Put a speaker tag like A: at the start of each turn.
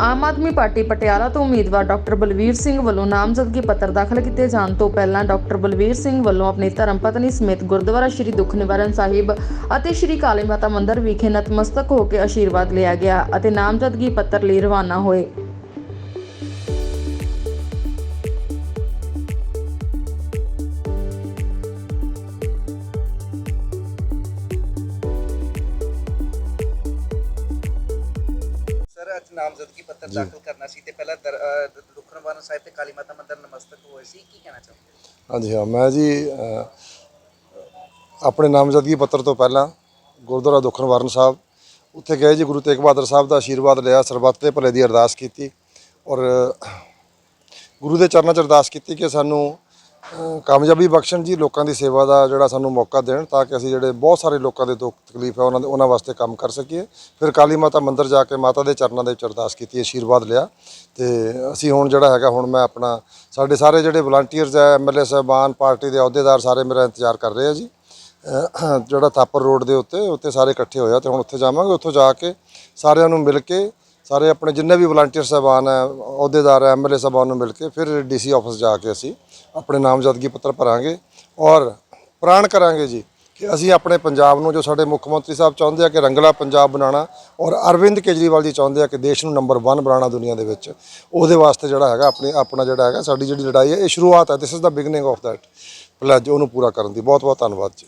A: Aam Aadmi party Patiala ਤੋਂ ਉਮੀਦਵਾਰ doctor Balvir Singh ਵੱਲੋਂ ਨਾਮਜ਼ਦਗੀ ਪੱਤਰ ਦਾਖਲ ਕੀਤੇ ਜਾਣ ਤੋਂ ਪਹਿਲਾਂ ਡਾਕਟਰ ਬਲਵੀਰ ਸਿੰਘ ਵੱਲੋਂ ਆਪਣੀ ਧਰਮ ਪਤਨੀ ਸਮੇਤ ਗੁਰਦੁਆਰਾ ਸ਼੍ਰੀ ਦੁੱਖ ਨਿਵਾਰਨ ਸਾਹਿਬ ਅਤੇ ਸ਼੍ਰੀ ਕਾਲੀ ਮਾਤਾ ਮੰਦਿਰ ਵਿਖੇ ਨਤਮਸਤਕ ਹੋ ਕੇ ਆਸ਼ੀਰਵਾਦ ਲਿਆ ਗਿਆ ਅਤੇ ਨਾਮਜ਼ਦਗੀ ਪੱਤਰ ਲਈ ਰਵਾਨਾ ਹੋਏ।
B: ਸਰ ਅੱਜ ਨਾਮਜ਼ਦਗੀ ਪੱਤਰ ਦਾਖਲ ਕਰਨਾ ਸੀ ਤੇ ਪਹਿਲਾਂ ਦਰ- ਅਹ ਦੁੱਖ ਨਿਵਾਰਨ ਸਾਹਿਬ ਤੇ ਕਾਲੀ ਮਾਤਾ ਮੰਦਿਰ ਨਮਸਤਕ ਹੋਏ ਸੀ। ਕੀ ਕਹਿਣਾ ਚਾਹੁੰਦੇ
C: ਹਾਂਜੀ ਹਾਂ ਮੈਂ ਜੀ ਆਪਣੇ ਨਾਮਜ਼ਦਗੀ ਪੱਤਰ ਤੋਂ ਪਹਿਲਾਂ ਗੁਰਦੁਆਰਾ ਦੁੱਖ ਨਿਵਾਰਨ ਸਾਹਿਬ ਉੱਥੇ ਗਏ ਜੀ ਗੁਰੂ ਤੇਗ ਬਹਾਦਰ ਸਾਹਿਬ ਦਾ ਆਸ਼ੀਰਵਾਦ ਲਿਆ ਸਰਬੱਤ ਦੇ ਭਲੇ ਦੀ ਅਰਦਾਸ ਕੀਤੀ ਔਰ ਗੁਰੂ ਦੇ ਚਰਨਾਂ 'ਚ ਅਰਦਾਸ ਕੀਤੀ ਕਿ ਸਾਨੂੰ ਕਾਮਯਾਬੀ ਬਖਸ਼ਣ ਜੀ, ਲੋਕਾਂ ਦੀ ਸੇਵਾ ਦਾ ਜਿਹੜਾ ਸਾਨੂੰ ਮੌਕਾ ਦੇਣ ਤਾਂ ਕਿ ਅਸੀਂ ਜਿਹੜੇ ਬਹੁਤ ਸਾਰੇ ਲੋਕਾਂ ਦੇ ਦੁੱਖ ਤਕਲੀਫ ਹੈ, ਉਹਨਾਂ ਦੇ ਉਹਨਾਂ ਵਾਸਤੇ ਕੰਮ ਕਰ ਸਕੀਏ। ਫਿਰ ਕਾਲੀ ਮਾਤਾ ਮੰਦਿਰ ਜਾ ਕੇ ਮਾਤਾ ਦੇ ਚਰਨਾਂ ਦੇ ਵਿੱਚ ਅਰਦਾਸ ਕੀਤੀ, ਆਸ਼ੀਰਵਾਦ ਲਿਆ। ਤੇ ਅਸੀਂ ਹੁਣ ਜਿਹੜਾ ਹੈਗਾ, ਹੁਣ ਮੈਂ ਆਪਣਾ ਸਾਡੇ ਸਾਰੇ ਜਿਹੜੇ ਵਲੰਟੀਅਰਸ ਹੈ ਐਮਐਲਏ ਸਾਹਿਬਾਨ, ਪਾਰਟੀ ਦੇ ਅਹੁਦੇਦਾਰ ਸਾਰੇ ਮੇਰਾ ਇੰਤਜ਼ਾਰ ਕਰ ਰਹੇ ਆ ਜੀ। ਜਿਹੜਾ ਥਾਪਰ ਰੋਡ ਦੇ ਉੱਤੇ ਉੱਤੇ ਸਾਰੇ ਇਕੱਠੇ ਹੋਇਆ ਤੇ ਹੁਣ ਉੱਥੇ ਜਾਵਾਂਗੇ। ਉੱਥੋਂ ਜਾ ਕੇ ਸਾਰਿਆਂ ਨੂੰ ਮਿਲ ਕੇ ਸਾਰੇ ਆਪਣੇ ਜਿੰਨੇ ਵੀ ਵਲੰਟੀਅਰ ਸਾਹਿਬਾਨ ਹੈ, ਅਹੁਦੇਦਾਰ ਹੈ ਐਮਐਲਏ ਸਾਹਿਬਾਨ ਨੂੰ ਮਿਲ ਕੇ ਫਿਰ ਡੀਸੀ ਆਫਿਸ ਜਾ ਕੇ ਅਸੀਂ ਆਪਣੇ ਨਾਮਜ਼ਦਗੀ ਪੱਤਰ ਭਰਾਂਗੇ ਔਰ ਪ੍ਰਾਣ ਕਰਾਂਗੇ ਜੀ ਕਿ ਅਸੀਂ ਆਪਣੇ ਪੰਜਾਬ ਨੂੰ, ਜੋ ਸਾਡੇ ਮੁੱਖ ਮੰਤਰੀ ਸਾਹਿਬ ਚਾਹੁੰਦੇ ਆ ਕਿ ਰੰਗਲਾ ਪੰਜਾਬ ਬਣਾਉਣਾ ਔਰ ਅਰਵਿੰਦ ਕੇਜਰੀਵਾਲ ਜੀ ਚਾਹੁੰਦੇ ਆ ਕਿ ਦੇਸ਼ ਨੂੰ ਨੰਬਰ 1 ਬਣਾਉਣਾ ਦੁਨੀਆ ਦੇ ਵਿੱਚ, ਉਹਦੇ ਵਾਸਤੇ ਜਿਹੜਾ ਹੈਗਾ, ਆਪਣੀ, ਆਪਣਾ ਜਿਹੜਾ ਹੈਗਾ, ਸਾਡੀ ਜਿਹੜੀ ਲੜਾਈ ਹੈ, ਇਹ ਸ਼ੁਰੂਆਤ ਹੈ this is the beginning of that pledge ਉਹਨੂੰ ਪੂਰਾ ਕਰਨ ਦੀ। ਬਹੁਤ ਬਹੁਤ ਧੰਨਵਾਦ ਜੀ।